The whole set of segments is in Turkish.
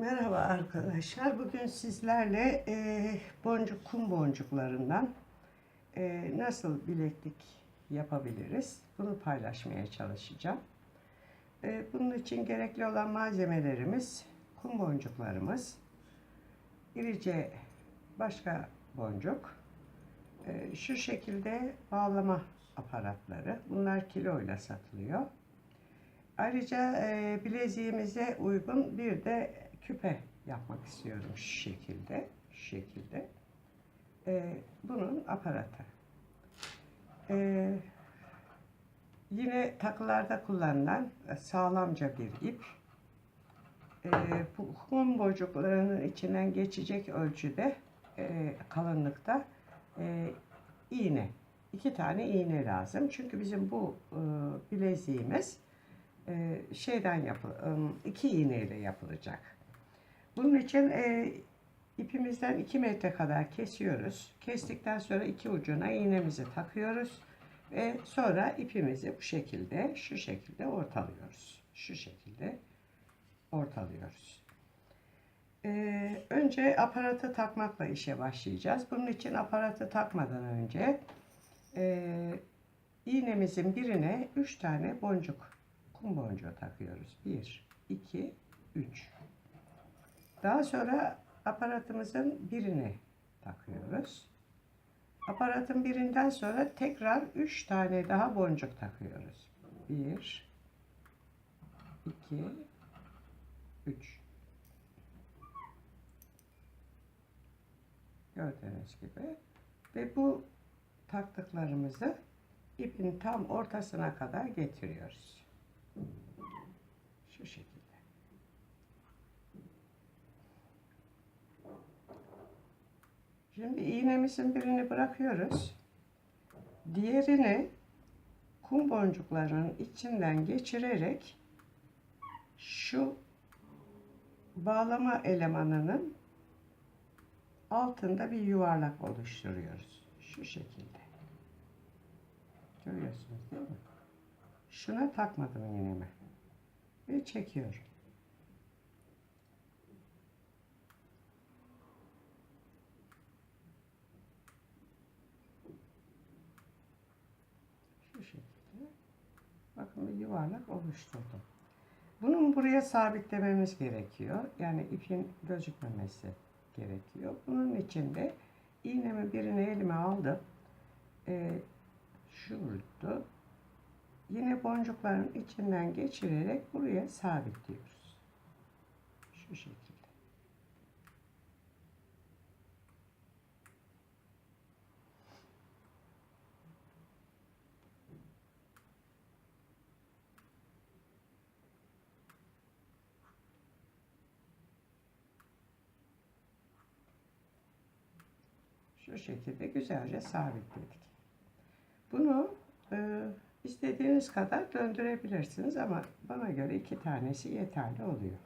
Merhaba arkadaşlar. Bugün sizlerle e, boncuk kum boncuklarından e, nasıl bileklik yapabiliriz? Bunu paylaşmaya çalışacağım. E, bunun için gerekli olan malzemelerimiz kum boncuklarımız, irice başka boncuk, e, şu şekilde bağlama aparatları. Bunlar kiloyla satılıyor. Ayrıca e, bileziğimize uygun bir de küpe yapmak istiyorum şu şekilde. Şu şekilde. E, bunun aparatı. E, yine takılarda kullanılan e, sağlamca bir ip. E, bu kum boncuklarının içinden geçecek ölçüde e, kalınlıkta e, iğne. iki tane iğne lazım. Çünkü bizim bu e, bileziğimiz e, şeyden yapı, e, iki iğneyle yapılacak. Bunun için e, ipimizden 2 metre kadar kesiyoruz. Kestikten sonra iki ucuna iğnemizi takıyoruz ve sonra ipimizi bu şekilde, şu şekilde ortalıyoruz. Şu şekilde ortalıyoruz. E, önce aparatı takmakla işe başlayacağız. Bunun için aparatı takmadan önce e, iğnemizin birine 3 tane boncuk kum boncuğu takıyoruz. 1, 2, 3. Daha sonra aparatımızın birini takıyoruz. Aparatın birinden sonra tekrar 3 tane daha boncuk takıyoruz. 1, 2, 3. Gördüğünüz gibi. Ve bu taktıklarımızı ipin tam ortasına kadar getiriyoruz. Şu şekilde. Şimdi iğnemizin birini bırakıyoruz. Diğerini kum boncuklarının içinden geçirerek şu bağlama elemanının altında bir yuvarlak oluşturuyoruz. Şu şekilde. Görüyorsunuz değil mi? Şuna takmadım iğnemi. Ve çekiyorum. Şu şekilde. Bakın bir yuvarlak oluşturdum. Bunun buraya sabitlememiz gerekiyor. Yani ipin gözükmemesi gerekiyor. Bunun için de iğnemi birini elime aldım. Ee, şurada yine boncukların içinden geçirerek buraya sabitliyoruz. Şu şekilde. Şu şekilde güzelce sabitledik. Bunu e, istediğiniz kadar döndürebilirsiniz ama bana göre iki tanesi yeterli oluyor.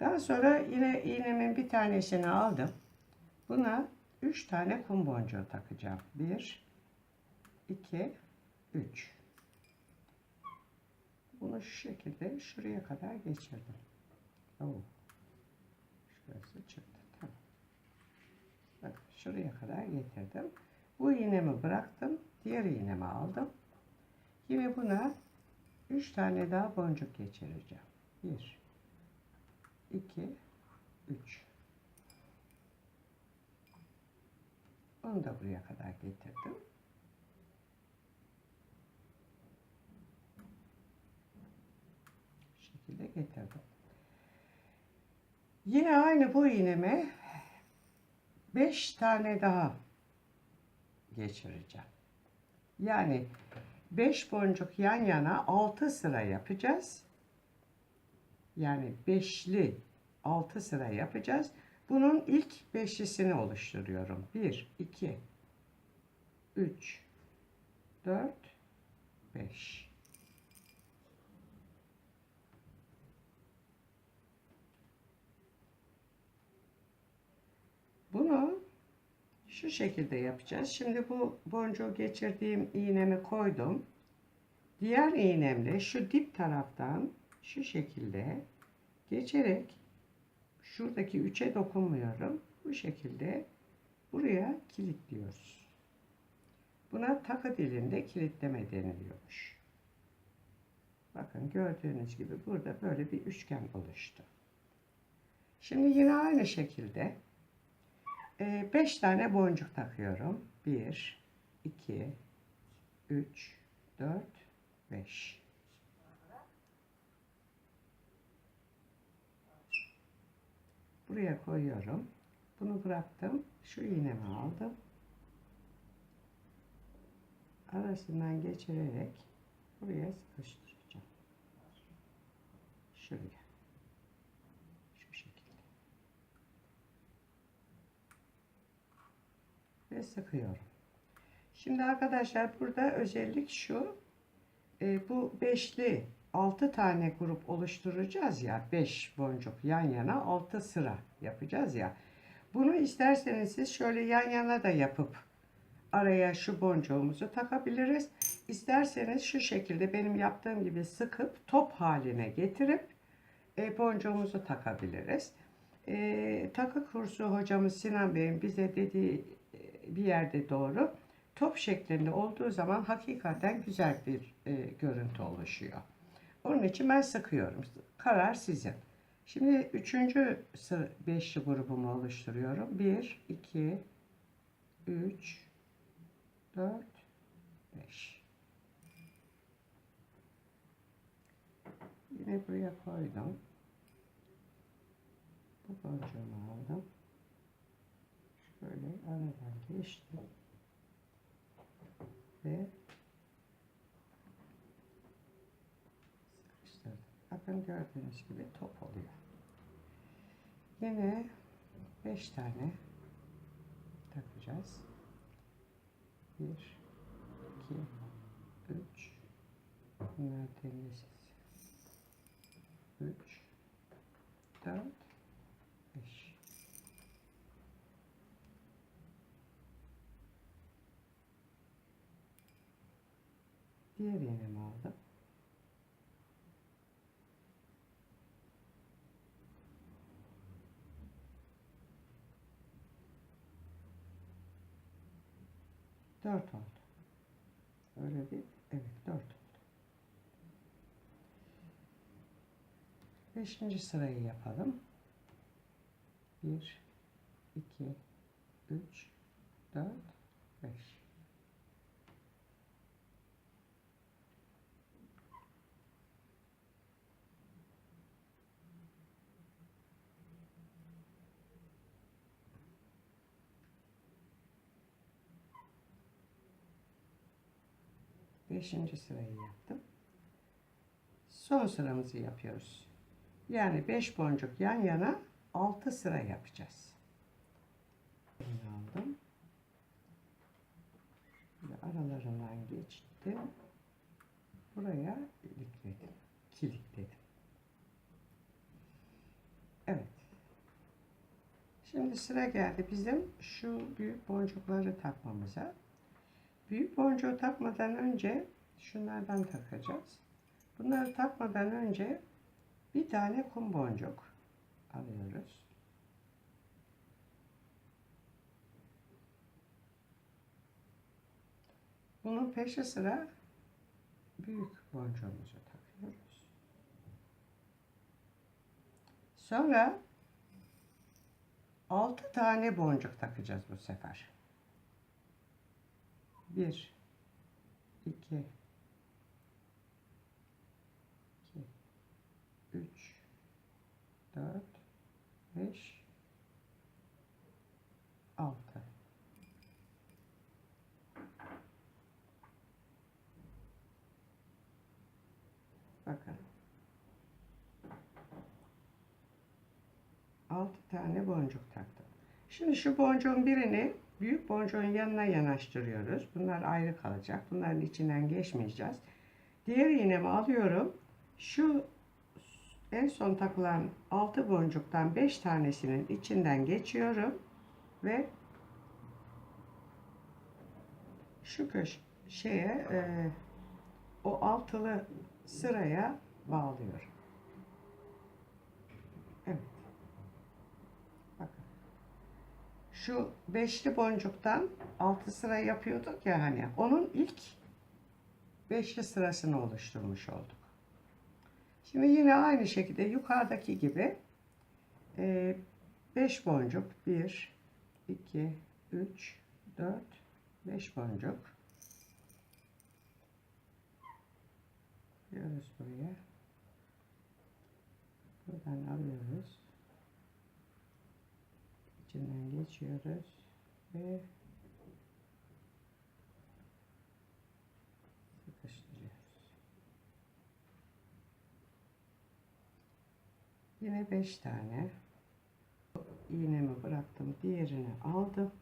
Daha sonra yine iğnemin bir tanesini aldım. Buna üç tane kum boncuğu takacağım. Bir, iki, üç. Bunu şu şekilde şuraya kadar geçirdim. Oo. Şurası çıktı. Şuraya kadar getirdim. Bu iğnemi bıraktım. Diğer iğnemi aldım. Yine buna 3 tane daha boncuk geçireceğim. 1 2 3 Onu da buraya kadar getirdim. Bu şekilde getirdim. Yine aynı bu iğneme 5 tane daha geçireceğim. Yani 5 boncuk yan yana 6 sıra yapacağız. Yani beşli 6 sıra yapacağız. Bunun ilk beşlisini oluşturuyorum. 1, 2, 3, 4, 5. Bunu şu şekilde yapacağız. Şimdi bu boncuğu geçirdiğim iğnemi koydum. Diğer iğnemle şu dip taraftan şu şekilde geçerek şuradaki üçe dokunmuyorum. Bu şekilde buraya kilitliyoruz. Buna takı dilinde kilitleme deniliyormuş. Bakın gördüğünüz gibi burada böyle bir üçgen oluştu. Şimdi yine aynı şekilde 5 tane boncuk takıyorum. 1, 2, 3, 4, 5. Buraya koyuyorum. Bunu bıraktım. Şu iğnemi aldım. Arasından geçirerek buraya sıkıştıracağım. Şuraya. Şu şekilde. Ve sıkıyorum. Şimdi arkadaşlar burada özellik şu. E, bu beşli 6 tane grup oluşturacağız ya 5 boncuk yan yana 6 sıra yapacağız ya. Bunu isterseniz siz şöyle yan yana da yapıp araya şu boncuğumuzu takabiliriz. İsterseniz şu şekilde benim yaptığım gibi sıkıp top haline getirip e, boncuğumuzu takabiliriz. E, takı kursu hocamız Sinan Bey'in bize dediği bir yerde doğru top şeklinde olduğu zaman hakikaten güzel bir e, görüntü oluşuyor. Onun için ben sıkıyorum. Karar sizin. Şimdi üçüncü beşli grubumu oluşturuyorum. 1, 2, 3, 4, 5. Yine buraya koydum. Bu boncuğumu aldım. Şöyle aradan geçtim. Ve sıkıştırdım. Bakın gördüğünüz gibi top oluyor. Yine 5 tane takacağız. 1 2 3 Bunlar dengesiz. 3 4 5 Diğer iğnemi aldım. Dört oldu. Öyle değil. Evet dört oldu. Beşinci sırayı yapalım. Bir, iki, üç, dört, beş. Beşinci sırayı yaptım. Son sıramızı yapıyoruz. Yani beş boncuk yan yana altı sıra yapacağız. Aldım. Böyle aralarından geçtim. Buraya ilikledim. Kilitledim. Evet. Şimdi sıra geldi bizim şu büyük boncukları takmamıza. Büyük boncuğu takmadan önce şunlardan takacağız. Bunları takmadan önce bir tane kum boncuk alıyoruz. Bunun peşi sıra büyük boncuğumuzu takıyoruz. Sonra 6 tane boncuk takacağız bu sefer. 1 2 2 3 4 5 6 Bakın 6 tane boncuk taktım. Şimdi şu boncuğun birini büyük boncuğun yanına yanaştırıyoruz. Bunlar ayrı kalacak. Bunların içinden geçmeyeceğiz. Diğer iğnemi alıyorum. Şu en son takılan 6 boncuktan 5 tanesinin içinden geçiyorum ve şu köş şeye e, o altılı sıraya bağlıyorum. Evet. şu beşli boncuktan altı sıra yapıyorduk ya hani onun ilk beşli sırasını oluşturmuş olduk. Şimdi yine aynı şekilde yukarıdaki gibi 5 boncuk 1 2 3 4 5 boncuk Diyoruz buraya. Buradan alıyoruz. İçinden geçiyoruz ve Yine 5 tane iğnemi bıraktım. Diğerini aldım.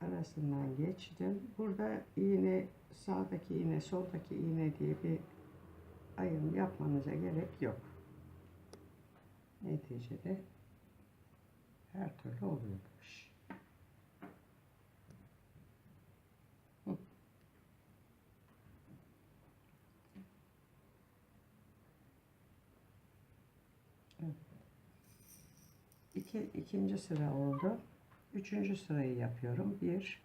Arasından geçtim. Burada iğne sağdaki iğne soldaki iğne diye bir ayrım yapmanıza gerek yok. Neticede her türlü oluyor bu iş. Hı. Evet. İki, ikinci sıra oldu. Üçüncü sırayı yapıyorum. Bir,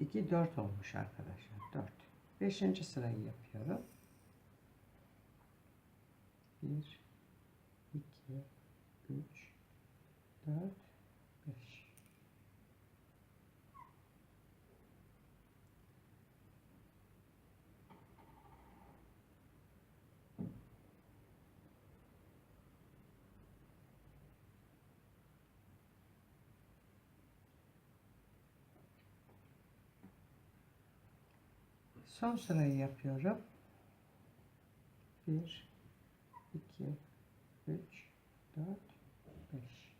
iki, dört olmuş arkadaşlar. Dört. Beşinci sırayı yapıyorum. Bir, iki, üç, dört, beş. Son sırayı yapıyorum. Bir, iki, üç, dört, beş.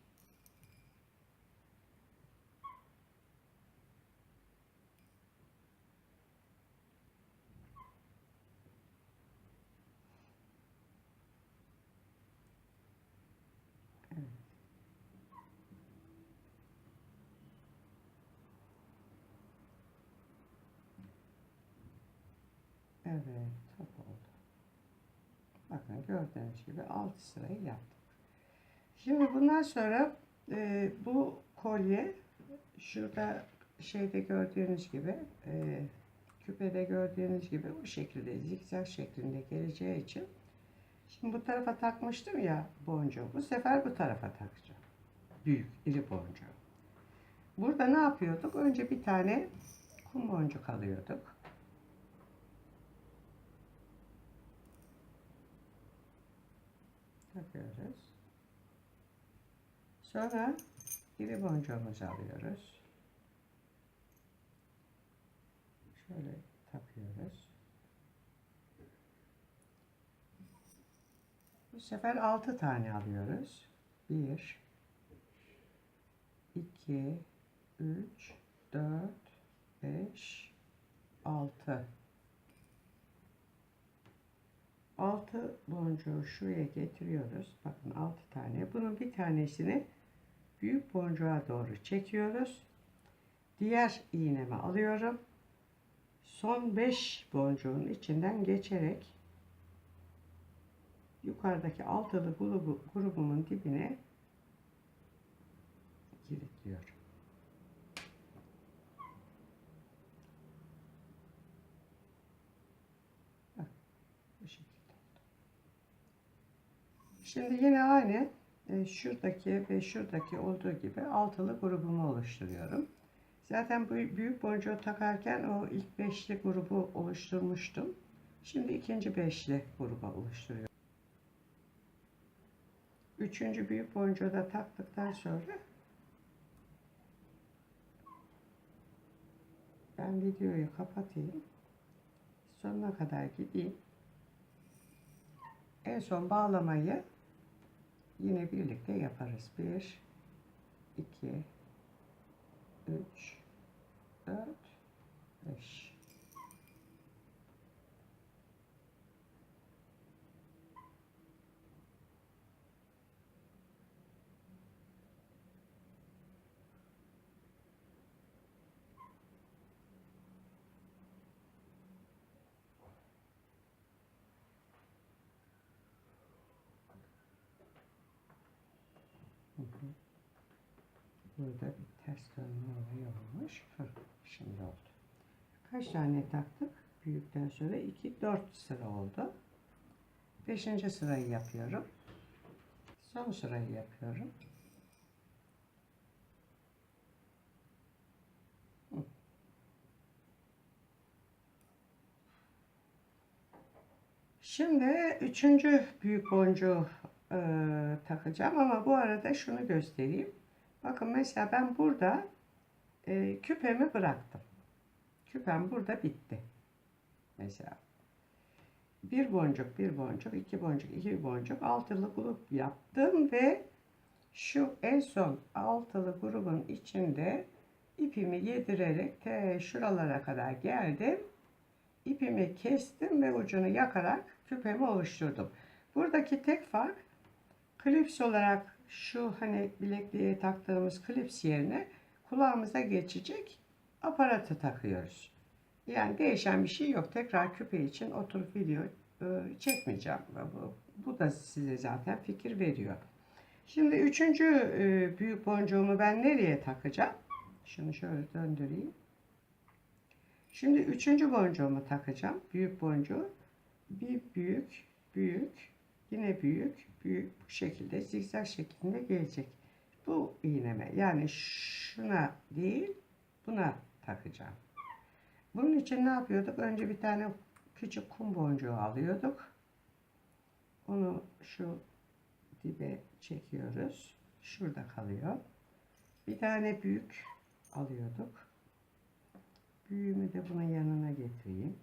Evet. Evet, top oldu. Gördüğünüz gibi 6 sırayı yaptık. Şimdi bundan sonra e, bu kolye şurada şeyde gördüğünüz gibi e, küpede gördüğünüz gibi bu şekilde zikzak şeklinde geleceği için şimdi bu tarafa takmıştım ya boncuğu bu sefer bu tarafa takacağım. Büyük iri boncuğu. Burada ne yapıyorduk? Önce bir tane kum boncuk alıyorduk. Takıyoruz. Sonra iri boncuğumuzu alıyoruz. Şöyle takıyoruz. Bu sefer 6 tane alıyoruz. 1 2 3 4 5 6 6 boncuğu şuraya getiriyoruz. Bakın 6 tane. Bunun bir tanesini büyük boncuğa doğru çekiyoruz. Diğer iğnemi alıyorum. Son 5 boncuğun içinden geçerek yukarıdaki altılı grubu, grubumun dibine kilitliyorum. Bak, bu şekilde. Şimdi yine aynı e, şuradaki ve şuradaki olduğu gibi altılı grubumu oluşturuyorum. Zaten bu büyük boncuğu takarken o ilk beşli grubu oluşturmuştum. Şimdi ikinci beşli grubu oluşturuyorum. Üçüncü büyük boncuğu da taktıktan sonra ben videoyu kapatayım. Sonuna kadar gideyim. En son bağlamayı yine birlikte yaparız. 1 2 3 4 5 Burada Heh, şimdi oldu. Kaç tane taktık? Büyükten sonra 2, 4 sıra oldu. Beşinci sırayı yapıyorum. Son sırayı yapıyorum. Şimdi üçüncü büyük boncuğu e, takacağım ama bu arada şunu göstereyim. Bakın mesela ben burada e, küpemi bıraktım. Küpem burada bitti. Mesela bir boncuk, bir boncuk, iki boncuk, iki boncuk altılı grup yaptım ve şu en son altılı grubun içinde ipimi yedirerek te şuralara kadar geldim. İpimi kestim ve ucunu yakarak küpemi oluşturdum. Buradaki tek fark klips olarak şu hani bilekliğe taktığımız klips yerine kulağımıza geçecek aparatı takıyoruz. Yani değişen bir şey yok. Tekrar küpe için oturup video e, çekmeyeceğim. Bu, da size zaten fikir veriyor. Şimdi üçüncü e, büyük boncuğumu ben nereye takacağım? Şunu şöyle döndüreyim. Şimdi üçüncü boncuğumu takacağım. Büyük boncuğu. Bir büyük, büyük, yine büyük, büyük bu şekilde zigzag şeklinde gelecek. Bu iğneme yani şuna değil buna takacağım. Bunun için ne yapıyorduk? Önce bir tane küçük kum boncuğu alıyorduk. Onu şu dibe çekiyoruz. Şurada kalıyor. Bir tane büyük alıyorduk. Büyüğümü de bunun yanına getireyim.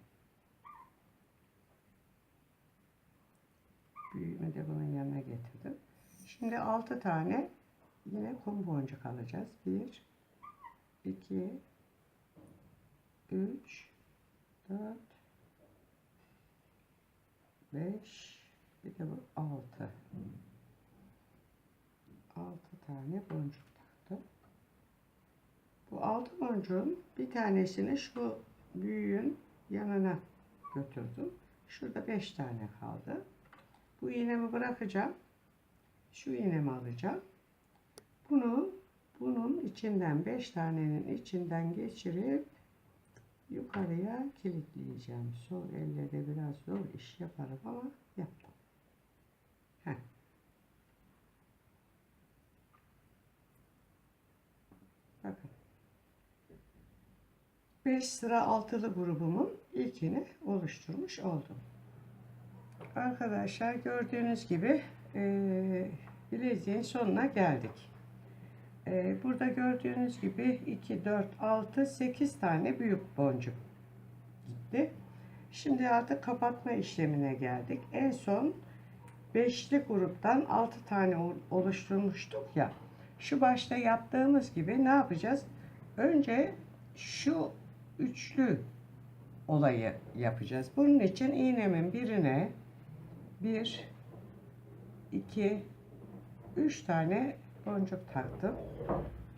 Büyüğümü de bunun yanına getirdim. Şimdi 6 tane yine kum boncuk alacağız. 1 2 3 4 5 bir de bu 6 6 tane boncuk taktım. Bu 6 boncuğun bir tanesini şu büyüğün yanına götürdüm. Şurada 5 tane kaldı. Bu iğnemi bırakacağım. Şu iğnemi alacağım. Bunu bunun içinden 5 tanenin içinden geçirip yukarıya kilitleyeceğim. Sol elle de biraz zor iş yaparım ama yaptım. Heh. Bakın. 5 sıra altılı grubumun ilkini oluşturmuş oldum. Arkadaşlar gördüğünüz gibi e, bileziğin sonuna geldik. E, burada gördüğünüz gibi 2, 4, 6, 8 tane büyük boncuk gitti. Şimdi artık kapatma işlemine geldik. En son beşli gruptan 6 tane oluşturmuştuk ya. Şu başta yaptığımız gibi ne yapacağız? Önce şu üçlü olayı yapacağız. Bunun için iğnemin birine 1 2 3 tane boncuk taktım.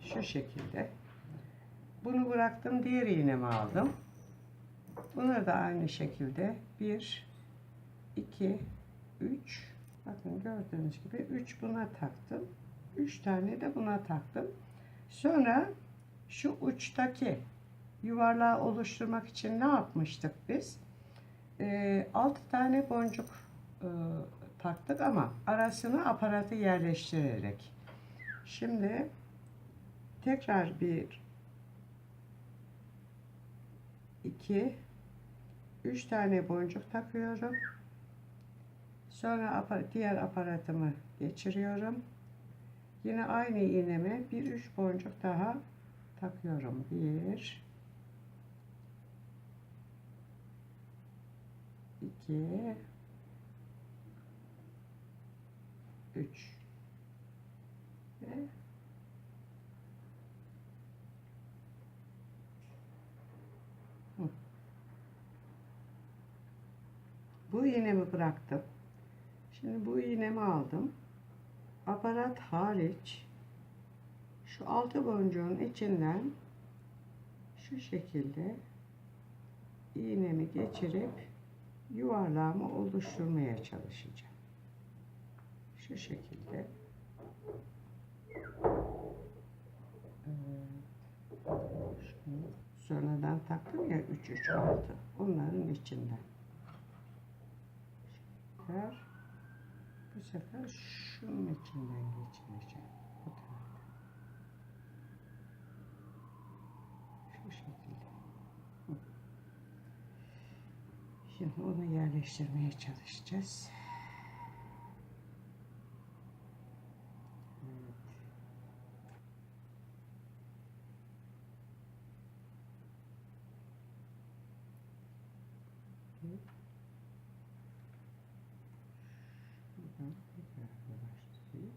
Şu şekilde. Bunu bıraktım. Diğer iğnemi aldım. Bunu da aynı şekilde 1 2 3 bakın gördüğünüz gibi 3 buna taktım. 3 tane de buna taktım. Sonra şu uçtaki yuvarlağı oluşturmak için ne yapmıştık biz? Ee, 6 tane boncuk e, taktık ama arasına aparatı yerleştirerek. Şimdi tekrar bir iki üç tane boncuk takıyorum. Sonra diğer aparatımı geçiriyorum. Yine aynı iğneme bir üç boncuk daha takıyorum. Bir iki 3 ve bu iğnemi bıraktım. Şimdi bu iğnemi aldım. Aparat hariç şu altı boncuğun içinden şu şekilde iğnemi geçirip yuvarlağımı oluşturmaya çalışacağım şu şekilde Sonradan taktım ya 3 3 6. Onların içinden. Tekrar bu sefer şunun içinden geçireceğim. Bu tarafta. Şu şekilde. Şimdi onu yerleştirmeye çalışacağız. Evet. Şuradan tekrar başlayayım.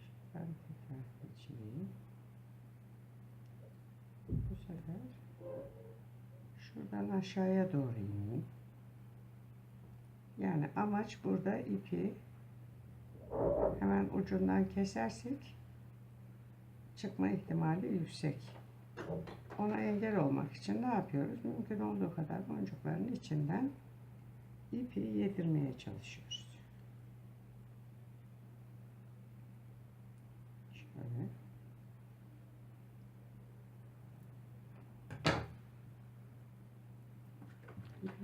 Şuradan tekrar geçireyim. Bu sefer şuradan aşağıya doğru ineyim. Yani amaç burada ipi hemen ucundan kesersek çıkma ihtimali yüksek. Ona engel olmak için ne yapıyoruz? Mümkün olduğu kadar boncukların içinden ipi yedirmeye çalışıyoruz. Şöyle.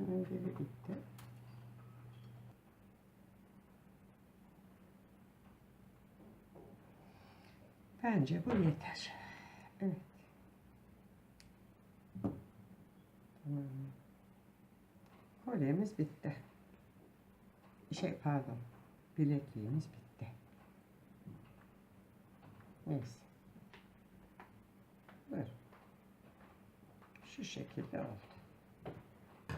Bir önceli bitti. Bence bu yeter. Evet. Tamam. Kolyemiz bitti. Şey pardon. Bilekliğimiz bitti. Neyse. Buyurun. Şu şekilde oldu.